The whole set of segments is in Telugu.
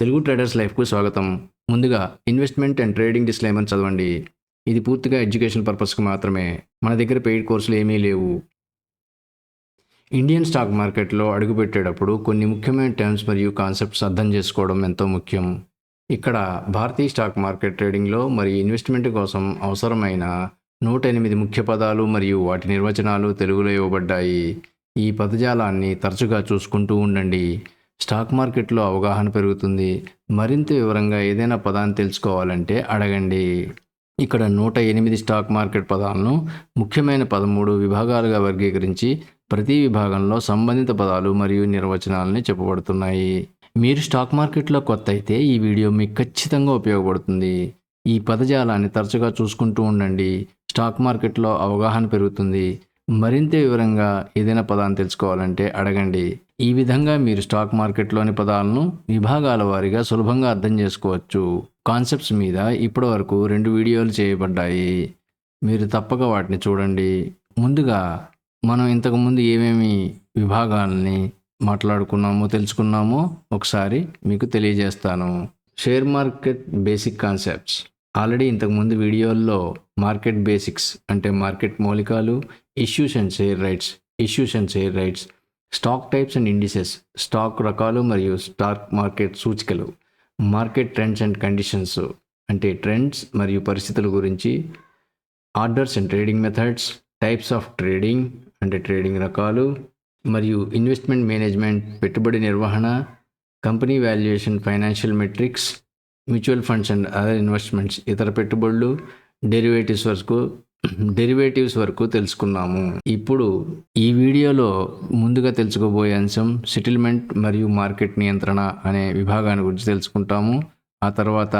తెలుగు ట్రేడర్స్ లైఫ్కు స్వాగతం. ముందుగా ఇన్వెస్ట్మెంట్ అండ్ ట్రేడింగ్ డిస్క్లైమర్ చదవండి. ఇది పూర్తిగా ఎడ్యుకేషన్ పర్పస్కి మాత్రమే. మన దగ్గర పెయిడ్ కోర్సులు ఏమీ లేవు. ఇండియన్ స్టాక్ మార్కెట్లో అడుగుపెట్టేటప్పుడు కొన్ని ముఖ్యమైన టర్మ్స్ మరియు కాన్సెప్ట్స్ అర్థం చేసుకోవడం ఎంతో ముఖ్యం. ఇక్కడ భారతీయ స్టాక్ మార్కెట్ ట్రేడింగ్లో మరియు ఇన్వెస్ట్మెంట్ కోసం అవసరమైన నూట ఎనిమిది ముఖ్య పదాలు మరియు వాటి నిర్వచనాలు తెలుగులో ఇవ్వబడ్డాయి. ఈ పదజాలాన్ని తరచుగా చూసుకుంటూ ఉండండి. స్టాక్ మార్కెట్లో అవగాహన పెరుగుతుంది. మరింత వివరంగా ఏదైనా పదాన్ని తెలుసుకోవాలంటే అడగండి. ఇక్కడ నూట ఎనిమిది స్టాక్ మార్కెట్ పదాలను ముఖ్యమైన పదమూడు విభాగాలుగా వర్గీకరించి ప్రతి విభాగంలో సంబంధిత పదాలు మరియు నిర్వచనాలని చెప్పబడుతున్నాయి. మీరు స్టాక్ మార్కెట్లో కొత్త అయితే ఈ వీడియో మీకు ఖచ్చితంగా ఉపయోగపడుతుంది. ఈ పదజాలాన్ని తరచుగా చూసుకుంటూ ఉండండి. స్టాక్ మార్కెట్లో అవగాహన పెరుగుతుంది. మరింత వివరంగా ఏదైనా పదాన్ని తెలుసుకోవాలంటే అడగండి. ఈ విధంగా మీరు స్టాక్ మార్కెట్లోని పదాలను విభాగాల వారీగా సులభంగా అర్థం చేసుకోవచ్చు. కాన్సెప్ట్స్ మీద ఇప్పటివరకు రెండు వీడియోలు చేయబడ్డాయి. మీరు తప్పక వాటిని చూడండి. ముందుగా మనం ఇంతకుముందు ఏమేమి విభాగాలని మాట్లాడుకున్నామో తెలుసుకున్నామో ఒకసారి మీకు తెలియజేస్తాను. Share market basic concepts. Already ఇంతకుముందు వీడియోల్లో మార్కెట్ బేసిక్స్ అంటే market మూలికాలు issues and share rights. Issues and share rights. Stock types and indices stock రకాలు మరియు స్టాక్ మార్కెట్ సూచికలు మార్కెట్ ట్రెండ్స్ అండ్ కండిషన్స్ అంటే ట్రెండ్స్ మరియు పరిస్థితుల గురించి orders and trading methods types of trading అంటే ట్రేడింగ్ రకాలు మరియు ఇన్వెస్ట్మెంట్ మేనేజ్మెంట్ పెట్టుబడి నిర్వహణ company valuation financial metrics mutual funds and other investments ఇతర పెట్టుబడులు డెరివేటివ్స్ వరకు డెరివేటివ్స్ వరకు తెలుసుకున్నాము. ఇప్పుడు ఈ వీడియోలో ముందుగా తెలుసుకోబోయే అంశం సెటిల్మెంట్ మరియు మార్కెట్ నియంత్రణ అనే విభాగాన్ని గురించి తెలుసుకుంటాము. ఆ తర్వాత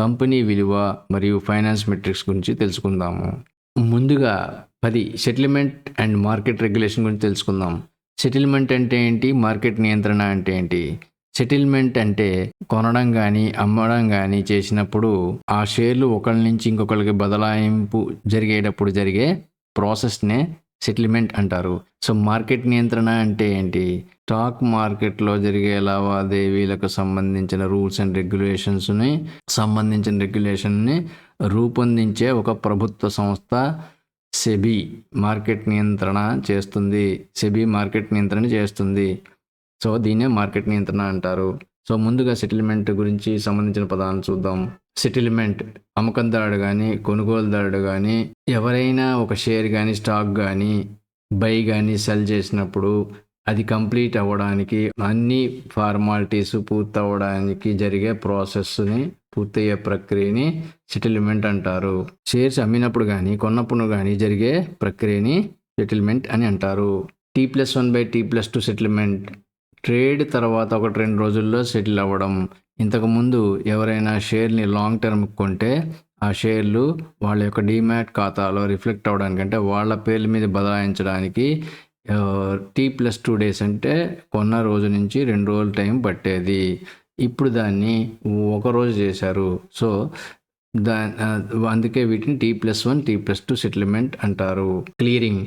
కంపెనీ విలువ మరియు ఫైనాన్స్ మెట్రిక్స్ గురించి తెలుసుకుందాము. ముందుగా పది సెటిల్మెంట్ అండ్ మార్కెట్ రెగ్యులేషన్ గురించి తెలుసుకుందాం. సెటిల్మెంట్ అంటే ఏంటి? మార్కెట్ నియంత్రణ అంటే ఏంటి? సెటిల్మెంట్ అంటే కొనడం కానీ అమ్మడం కానీ చేసినప్పుడు ఆ షేర్లు ఒకరి నుంచి ఇంకొకరికి బదలాయింపు జరిగేటప్పుడు జరిగే ప్రాసెస్నే సెటిల్మెంట్ అంటారు. సో మార్కెట్ నియంత్రణ అంటే ఏంటి? స్టాక్ మార్కెట్లో జరిగే లావాదేవీలకు సంబంధించిన రూల్స్ అండ్ రెగ్యులేషన్స్ని సంబంధించిన రెగ్యులేషన్ని రూపొందించే ఒక ప్రభుత్వ సంస్థ సెబీ మార్కెట్ నియంత్రణ చేస్తుంది. సెబీ మార్కెట్ నియంత్రణ చేస్తుంది. సో దీన్నే మార్కెట్ నియంత్రణ అంటారు. సో ముందుగా సెటిల్మెంట్ గురించి సంబంధించిన పదాలను చూద్దాం. సెటిల్మెంట్ అమ్మకందారుడు కానీ కొనుగోలుదారుడు కానీ ఎవరైనా ఒక షేర్ కానీ స్టాక్ కానీ బై కానీ సెల్ చేసినప్పుడు అది కంప్లీట్ అవ్వడానికి అన్ని ఫార్మాలిటీస్ పూర్తవడానికి జరిగే ప్రాసెస్ని పూర్తయ్యే ప్రక్రియని సెటిల్మెంట్ అంటారు. షేర్స్ అమ్మినప్పుడు కానీ కొన్నప్పుడు కానీ జరిగే ప్రక్రియని సెటిల్మెంట్ అని అంటారు. T plus one by T plus two settlement trade తర్వాత ఒకటి రెండు రోజుల్లో సెటిల్ అవ్వడం. ఇంతకుముందు ఎవరైనా షేర్ని లాంగ్ టర్మ్ కొంటే ఆ షేర్లు వాళ్ళ యొక్క డిమాట్ ఖాతాలో రిఫ్లెక్ట్ అవ్వడానికంటే వాళ్ళ పేర్ల మీద బదలాయించడానికి టీ ప్లస్ టూ డేస్ అంటే కొన్న రోజు నుంచి రెండు రోజుల టైం పట్టేది. ఇప్పుడు దాన్ని ఒక రోజు చేశారు. సో దా అందుకే వీటిని T plus one T plus two settlement అంటారు. క్లియరింగ్.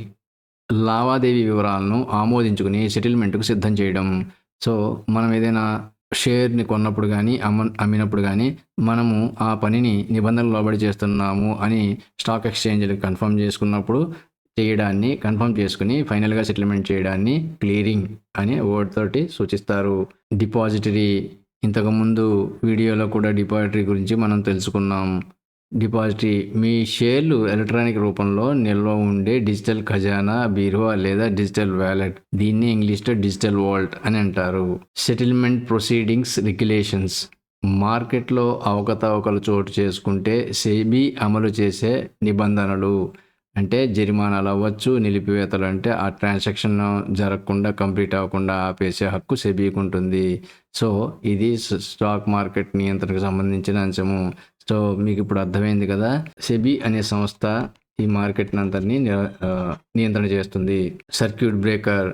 లావాదేవీ వివరాలను ఆమోదించుకుని సెటిల్మెంట్కు సిద్ధం చేయడం. సో మనం ఏదైనా షేర్ని కొన్నప్పుడు కానీ అమ్మ అమ్మినప్పుడు కానీ మనము ఆ పనిని నిబంధనలు లోబడి చేస్తున్నాము అని స్టాక్ ఎక్స్చేంజ్లు కన్ఫర్మ్ చేసుకున్నప్పుడు చేయడాన్ని కన్ఫర్మ్ చేసుకుని ఫైనల్గా సెటిల్మెంట్ చేయడాన్ని క్లియరింగ్ అనే వర్డ్ తోటి సూచిస్తారు. డిపాజిటరీ ఇంతకుముందు వీడియోలో కూడా డిపాజిటరీ గురించి మనం తెలుసుకున్నాం. డిపాజిటరీ మీ షేర్లు ఎలక్ట్రానిక్ రూపంలో నిల్వ ఉండే డిజిటల్ ఖజానా బీరువా లేదా డిజిటల్ వ్యాలెట్. దీన్ని ఇంగ్లీష్లో డిజిటల్ వాల్ట్ అని అంటారు. Settlement proceedings regulations. మార్కెట్లో అవకతవకలు చోటు చేసుకుంటే సెబీ అమలు చేసే నిబంధనలు. అంటే జరిమానాలు అవ్వచ్చు నిలిపివేతలు అంటే ఆ ట్రాన్సాక్షన్ జరగకుండా కంప్లీట్ అవ్వకుండా ఆపేసే హక్కు సెబీకి ఉంటుంది. సో ఇది స్టాక్ మార్కెట్ నియంత్రణకు సంబంధించిన అంశము. సో మీకు ఇప్పుడు అర్థమైంది కదా? సెబీ అనే సంస్థ ఈ మార్కెట్ అంతటిని నియంత్రణ చేస్తుంది. సర్క్యూట్ బ్రేకర్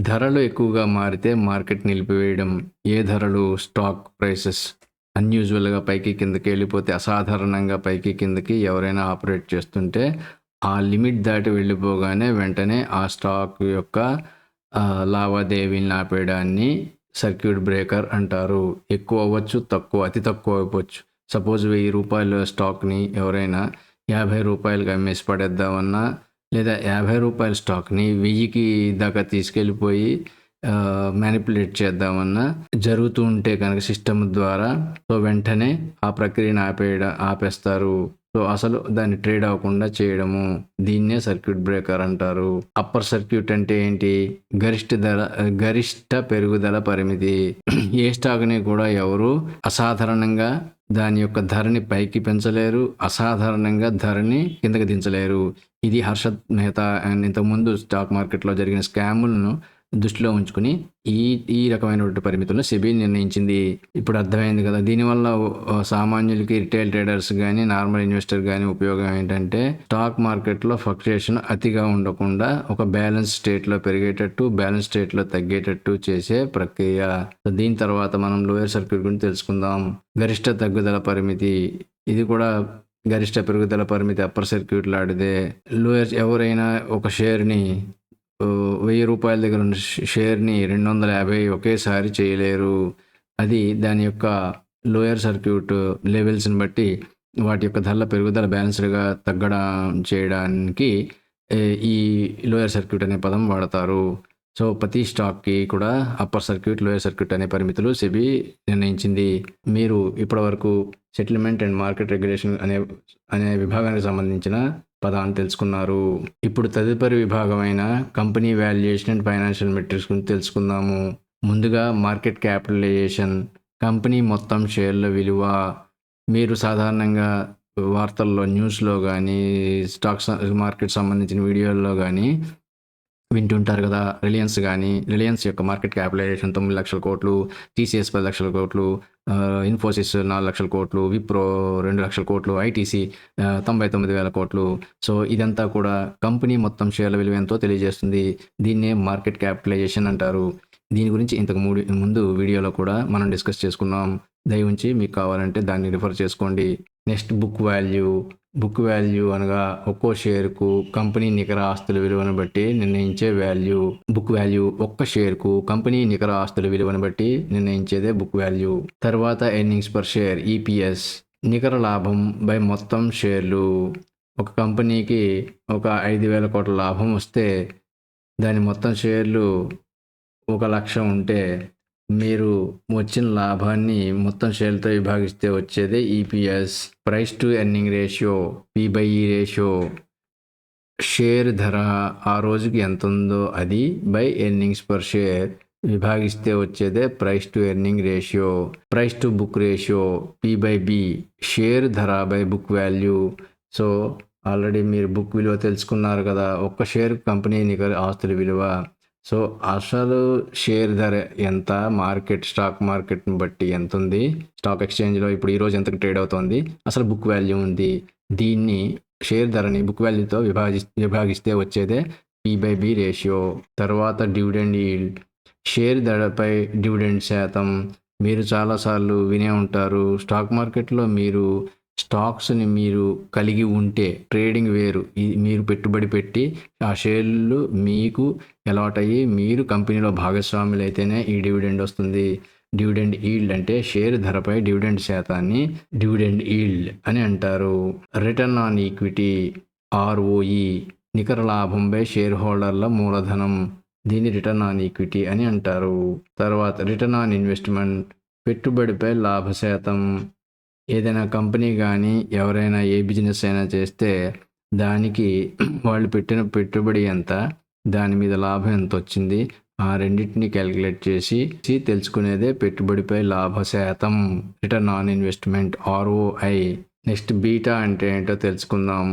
ధరలు ఎక్కువగా మారితే మార్కెట్ నిలిపివేయడం ఏ ధరలు స్టాక్ ప్రైసెస్ అన్యూజువల్గా పైకి కిందకి వెళ్ళిపోతే అసాధారణంగా పైకి కిందకి ఎవరైనా ఆపరేట్ చేస్తుంటే ఆ లిమిట్ దాటి వెళ్ళిపోగానే వెంటనే ఆ స్టాక్ యొక్క లావాదేవీలను ఆపేయడాన్ని సర్క్యూట్ బ్రేకర్ అంటారు. ఎక్కువ అవ్వచ్చు తక్కువ అతి తక్కువ అవ్వచ్చు సపోజ్ వెయ్యి రూపాయల స్టాక్ని ఎవరైనా యాభై రూపాయలకి అమ్మేసి పడేద్దామన్నా లేదా యాభై రూపాయల స్టాక్ని వెయ్యికి దాకా తీసుకెళ్ళిపోయి మ్యానిపులేట్ చేద్దామన్నా జరుగుతూ ఉంటే కనుక సిస్టమ్ ద్వారా సో వెంటనే ఆ ప్రక్రియను ఆపేయడం ఆపేస్తారు. సో అసలు దాన్ని ట్రేడ్ అవ్వకుండా చేయడము దీన్నే సర్క్యూట్ బ్రేకర్ అంటారు. అప్పర్ సర్క్యూట్ అంటే ఏంటి? గరిష్ట ధర గరిష్ట పెరుగుదల పరిమితి. ఏ స్టాక్ని కూడా ఎవరు అసాధారణంగా దాని యొక్క ధరని పైకి పెంచలేరు అసాధారణంగా ధరని కిందకి దించలేరు. ఇది హర్షద్ మెహతా అండ్ ఇంతకుముందు స్టాక్ మార్కెట్లో జరిగిన స్కాములను దృష్టిలో ఉంచుకుని ఈ ఈ రకమైనటువంటి పరిమితులను సెబీ నిర్ణయించింది. ఇప్పుడు అర్థమైంది కదా దీనివల్ల సామాన్యులకి రిటైల్ ట్రేడర్స్ కానీ నార్మల్ ఇన్వెస్టర్ కానీ ఉపయోగం ఏంటంటే స్టాక్ మార్కెట్లో ఫ్లక్చుయేషన్ అతిగా ఉండకుండా ఒక బ్యాలెన్స్ స్టేట్లో పెరిగేటట్టు బ్యాలెన్స్ స్టేట్లో తగ్గేటట్టు చేసే ప్రక్రియ. దీని తర్వాత మనం లోయర్ సర్క్యూట్ గురించి తెలుసుకుందాం. గరిష్ట తగ్గుదల పరిమితి ఇది కూడా గరిష్ట పెరుగుదల పరిమితి అప్పర్ సర్క్యూట్ లాంటిదే లోయర్ ఎవరైనా ఒక షేర్ని వెయ్యి రూపాయల దగ్గర ఉన్న షేర్ని రెండు వందల యాభై ఒకేసారి చేయలేరు. అది దాని యొక్క లోయర్ సర్క్యూట్ లెవెల్స్ని బట్టి వాటి యొక్క ధరల పెరుగుదల బ్యాలెన్స్డ్గా తగ్గడం చేయడానికి ఈ లోయర్ సర్క్యూట్ అనే పదం వాడతారు. సో ప్రతి స్టాక్కి కూడా అప్పర్ సర్క్యూట్ లోయర్ సర్క్యూట్ అనే పరిమితులు సెబీ నిర్ణయించింది. మీరు ఇప్పటివరకు సెటిల్మెంట్ అండ్ మార్కెట్ రెగ్యులేషన్ అనే అనే విభాగానికి సంబంధించిన పదాన్ని తెలుసుకున్నారు. ఇప్పుడు తదుపరి విభాగమైన company valuation and financial metrics గురించి తెలుసుకుందాము. ముందుగా మార్కెట్ క్యాపిటలైజేషన్ కంపెనీ మొత్తం షేర్ల విలువ. మీరు సాధారణంగా వార్తల్లో న్యూస్లో కానీ స్టాక్స్ మార్కెట్ సంబంధించిన వీడియోల్లో కానీ వింటుంటారు కదా రిలయన్స్ కానీ రిలయన్స్ యొక్క మార్కెట్ క్యాపిటలైజేషన్ తొమ్మిది లక్షల కోట్లు టీసీఎస్ పది లక్షల కోట్లు ఇన్ఫోసిస్ నాలుగు లక్షల కోట్లు విప్రో రెండు లక్షల కోట్లు ఐటీసీ తొంభై తొమ్మిది వేల కోట్లు. సో ఇదంతా కూడా కంపెనీ మొత్తం షేర్ల విలువ ఎంతో తెలియజేస్తుంది. దీన్నే మార్కెట్ క్యాపిటలైజేషన్ అంటారు. దీని గురించి ఇంతకు ముందు వీడియోలో కూడా మనం డిస్కస్ చేసుకున్నాం. దయ ఉంచి మీకు కావాలంటే దాన్ని రిఫర్ చేసుకోండి. Next book value book value అనగా ఒక్కో షేర్కు కంపెనీ నికర ఆస్తుల విలువను బట్టి నిర్ణయించే వాల్యూ. బుక్ వాల్యూ ఒక్క షేర్కు కంపెనీ నికర ఆస్తుల విలువను బట్టి నిర్ణయించేదే బుక్ వాల్యూ. తర్వాత ఎర్నింగ్స్ పర్ షేర్ ఈపీఎస్. నికర లాభం బై మొత్తం షేర్లు. ఒక కంపెనీకి ఒక ఐదు వేల కోట్ల లాభం వస్తే దాని మొత్తం షేర్లు ఒక లక్ష ఉంటే మీరు వచ్చిన లాభాన్ని మొత్తం షేర్లతో విభాగిస్తే వచ్చేదే EPS price to earning ratio P by E ratio share ధర ఆ రోజుకి ఎంత ఉందో అది బై ఎర్నింగ్స్ పర్ షేర్ విభాగిస్తే వచ్చేదే price to earning ratio price to book ratio P by B share ధర by book value so already మీరు బుక్ విలువ తెలుసుకున్నారు కదా ఒక్క షేర్ కంపెనీ నికర ఆస్తుల విలువ. సో అసలు షేర్ ధర ఎంత మార్కెట్ స్టాక్ మార్కెట్ని బట్టి ఎంత ఉంది స్టాక్ ఎక్స్చేంజ్లో ఇప్పుడు ఈరోజు ఎంత ట్రేడ్ అవుతుంది? అసలు బుక్ వాల్యూ ఉంది. దీన్ని షేర్ ధరని బుక్ వాల్యూతో విభాగి విభాగిస్తే వచ్చేదే పీ బై బి రేషియో. తర్వాత డివిడెండ్ ఈల్డ్. షేర్ ధరపై డివిడెండ్ శాతం. మీరు చాలాసార్లు వినే ఉంటారు. స్టాక్ మార్కెట్లో మీరు స్టాక్స్ని మీరు కలిగి ఉంటే ట్రేడింగ్ వేరు. మీరు పెట్టుబడి పెట్టి ఆ షేర్లు మీకు అలాట్ అయ్యి మీరు కంపెనీలో భాగస్వాములు అయితేనే ఈ డివిడెండ్ వస్తుంది. డివిడెండ్ ఈల్డ్ అంటే షేర్ ధరపై డివిడెండ్ శాతాన్ని డివిడెండ్ ఈల్డ్ అని అంటారు. రిటర్న్ ఆన్ ఈక్విటీ ఆర్ఓఈ నికర లాభంపై షేర్ హోల్డర్ల మూలధనం. దీన్ని రిటర్న్ ఆన్ ఈక్విటీ అని అంటారు. తర్వాత రిటర్న్ ఆన్ ఇన్వెస్ట్మెంట్ పెట్టుబడిపై లాభ శాతం ఏదైనా కంపెనీ కానీ ఎవరైనా ఏ బిజినెస్ అయినా చేస్తే దానికి వాళ్ళు పెట్టిన పెట్టుబడి ఎంత దాని మీద లాభం ఎంత వచ్చింది ఆ రెండింటిని క్యాలిక్యులేట్ చేసి చేసి తెలుసుకునేదే పెట్టుబడిపై లాభ శాతం return on investment ROI. Next beta అంటే ఏంటో తెలుసుకుందాం.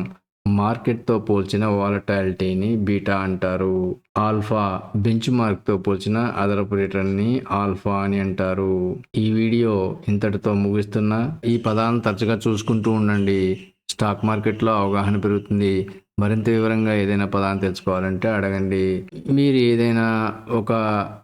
మార్కెట్తో పోల్చిన వాలటాలిటీని బీటా అంటారు. ఆల్ఫా బెంచ్ మార్క్తో పోల్చిన అదనపు రిటర్న్ని ఆల్ఫా అని అంటారు. ఈ వీడియో ఇంతటితో ముగిస్తున్నా. ఈ పదాలను తరచుగా చూసుకుంటూ ఉండండి. స్టాక్ మార్కెట్లో అవగాహన పెరుగుతుంది. మరింత వివరంగా ఏదైనా పదాన్ని తెలుసుకోవాలంటే అడగండి. మీరు ఏదైనా ఒక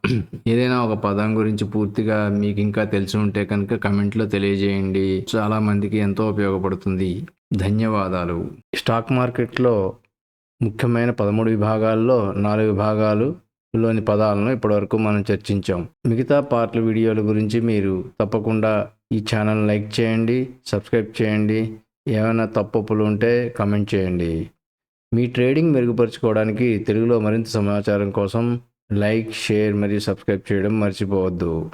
ఏదైనా ఒక పదం గురించి పూర్తిగా మీకు ఇంకా తెలిసి ఉంటే కనుక కమెంట్లో తెలియజేయండి. చాలా మందికి ఎంతో ఉపయోగపడుతుంది. ధన్యవాదాలు. స్టాక్ మార్కెట్లో ముఖ్యమైన పదమూడు విభాగాల్లో నాలుగు విభాగాలు లోని పదాలను ఇప్పటివరకు మనం చర్చించాం. మిగతా పార్ట్ల వీడియోల గురించి మీరు తప్పకుండా ఈ ఛానల్ లైక్ చేయండి సబ్స్క్రైబ్ చేయండి. ఏమైనా తప్పులు ఉంటే కమెంట్ చేయండి. మీ ట్రేడింగ్ మెరుగుపరుచుకోవడానికి తెలుగులో మరింత సమాచారం కోసం లైక్ షేర్ మరియు సబ్స్క్రైబ్ చేయడం మర్చిపోవద్దు.